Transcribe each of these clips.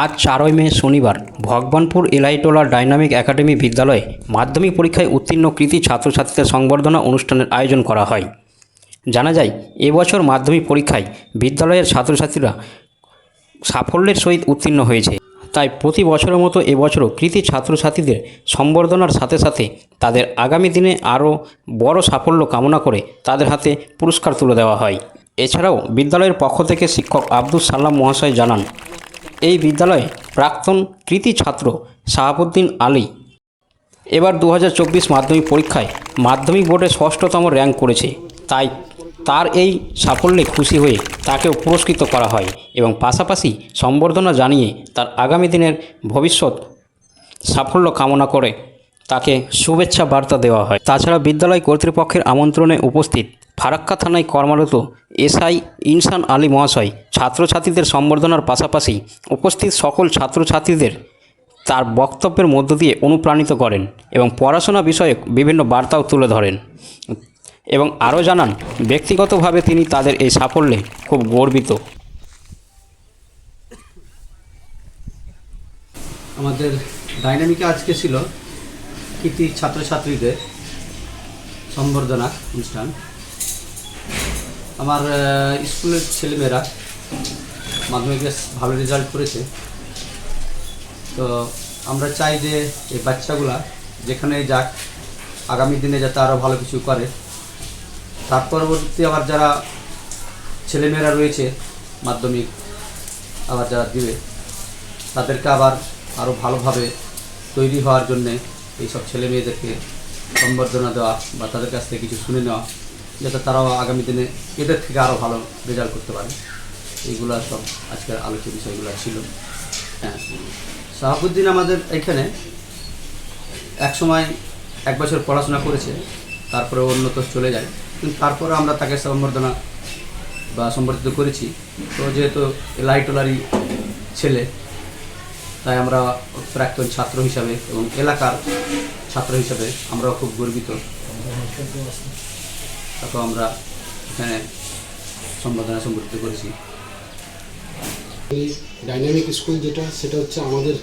আজ চারই মে শনিবার ভগবানপুর এলাইটোলা ডাইনামিক একাডেমি বিদ্যালয়ে মাধ্যমিক পরীক্ষায় উত্তীর্ণ কৃতি ছাত্রছাত্রীদের সংবর্ধনা অনুষ্ঠানের আয়োজন করা হয়। জানা যায়, এবছর মাধ্যমিক পরীক্ষায় বিদ্যালয়ের ছাত্রছাত্রীরা সাফল্যের সহিত উত্তীর্ণ হয়েছে। তাই প্রতি বছরের মতো এবছরও কৃতি ছাত্রছাত্রীদের সম্বর্ধনার সাথে সাথে তাদের আগামী দিনে আরও বড় সাফল্য কামনা করে তাদের হাতে পুরস্কার তুলে দেওয়া হয়। এছাড়াও বিদ্যালয়ের পক্ষ থেকে শিক্ষক আব্দুল সালাম মহাশয় জানান এই বিদ্যালয়ে প্রাক্তন কৃতি ছাত্র শাহাবুদ্দিন আলী এবার দু হাজার চব্বিশ মাধ্যমিক পরীক্ষায় মাধ্যমিক বোর্ডে ষষ্ঠতম র্যাঙ্ক করেছে। তাই তার এই সাফল্যে খুশি হয়ে তাকেও পুরস্কৃত করা হয় এবং পাশাপাশি সম্বর্ধনা জানিয়ে তার আগামী দিনের ভবিষ্যৎ সাফল্য কামনা করে তাকে শুভেচ্ছা বার্তা দেওয়া হয়। তাছাড়া বিদ্যালয় কর্তৃপক্ষের আমন্ত্রণে উপস্থিত ফারাক্কা থানায় কর্মরত এসআই ইনসান আলী মহাশয় ছাত্রছাত্রীদের সম্বর্ধনার পাশাপাশি উপস্থিত সকল ছাত্রছাত্রীদের তার বক্তব্যের মধ্য দিয়ে অনুপ্রাণিত করেন এবং পড়াশোনা বিষয়ক বিভিন্ন বার্তাও তুলে ধরেন এবং আরও জানান, ব্যক্তিগতভাবে তিনি তাদের এই সাফল্যে খুব গর্বিত। আমাদের ডাইনামিকে আজকে ছিল কৃতি ছাত্রছাত্রীদের সম্বর্ধনা অনুষ্ঠান। আমার স্কুলের ছেলেমেয়েরা মাধ্যমিকে ভালো রেজাল্ট করেছে। তো আমরা চাই যে এই বাচ্চাগুলা যেখানে যাক, আগামী দিনে যাতে আরও ভালো কিছু করে। তার পরবর্তী আবার যারা ছেলেমেয়েরা রয়েছে মাধ্যমিক আবার যারা দিবে, তাদেরকে আবার আরও ভালোভাবে তৈরি হওয়ার জন্যে এইসব ছেলেমেয়েদেরকে সম্বর্ধনা দেওয়া বা তাদের কাছ থেকে কিছু শুনে নেওয়া যাতে তারাও আগামী দিনে এদের থেকে আরও ভালো রেজাল্ট করতে পারে। এইগুলো সব আজকের আলোচ্য বিষয়গুলো ছিল। হ্যাঁ। শাহাবুদ্দিন আমাদের এখানে এক সময় এক বছর পড়াশোনা করেছে, তারপরে অন্যত চলে যায়। কিন্তু তারপরে আমরা তাকে সম্বর্ধনা বা সম্বর্ধিত করেছি। তো যেহেতু লাইটোলারি ছেলে, তাই আমরা প্রাক্তন ছাত্র হিসাবে এবং এলাকার ছাত্র হিসাবে আমরাও খুব গর্বিত। তাকে আমরা এখানে সম্বর্ধনা সম্বর্ধিত করেছি। এই ডাইনামিক স্কুল যেটা, সেটা হচ্ছে আমাদের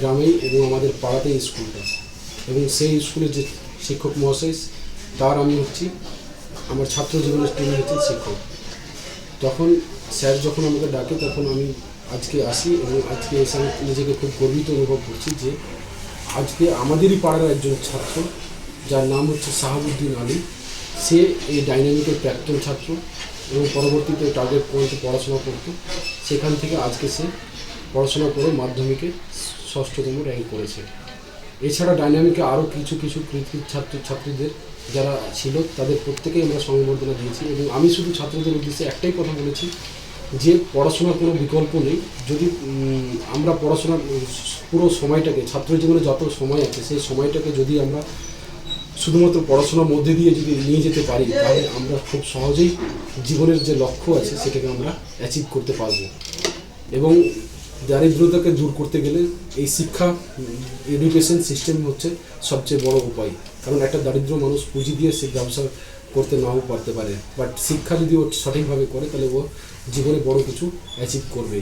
গ্রামেই এবং আমাদের পাড়াতেই স্কুলটা এবং সেই স্কুলের যে শিক্ষক মহাশয়, তার আমি হচ্ছি আমার ছাত্র জীবনের তিনি হচ্ছেন শিক্ষক। তখন স্যার যখন আমাকে ডাকে, তখন আমি আজকে আসি এবং আজকে এসে আমি নিজেকে খুব গর্বিত অনুভব করছি যে আজকে আমাদেরই পাড়ার একজন ছাত্র, যার নাম হচ্ছে সাহাবুদ্দিন আলী। সে এই ডাইনামিকের প্রাক্তন ছাত্র এবং পরবর্তীতে টার্গেট পয়েন্টে পড়াশোনা করতো। সেখান থেকে আজকে সে পড়াশোনা করে মাধ্যমিকে ষষ্ঠতম র্যাঙ্ক করেছে। এছাড়া ডাইনামিকে আরও কিছু কিছু কৃতি ছাত্র, ছাত্রীদের যারা ছিল, তাদের প্রত্যেকেই আমরা সংবর্ধনা দিয়েছি এবং আমি শুধু ছাত্রদের উদ্দেশ্যে একটাই কথা বলেছি যে পড়াশোনার কোনো বিকল্প নেই। যদি আমরা পড়াশোনার পুরো সময়টাকে ছাত্র জীবনে যত সময় আছে, সেই সময়টাকে যদি আমরা শুধুমাত্র পড়াশোনার মধ্যে দিয়ে যদি নিয়ে যেতে পারি, তাহলে আমরা খুব সহজেই জীবনের যে লক্ষ্য আছে, সেটাকে আমরা অ্যাচিভ করতে পারব। এবং দারিদ্রতাকে দূর করতে গেলে এই শিক্ষা এডুকেশন সিস্টেম হচ্ছে সবচেয়ে বড় উপায়। কারণ একটা দারিদ্র মানুষ পুঁজি দিয়ে সে ব্যবসা করতে নাও পারতে পারে। বাট শিক্ষা যদি ও সঠিকভাবে করে, তাহলে ও জীবনে বড় কিছু অ্যাচিভ করবে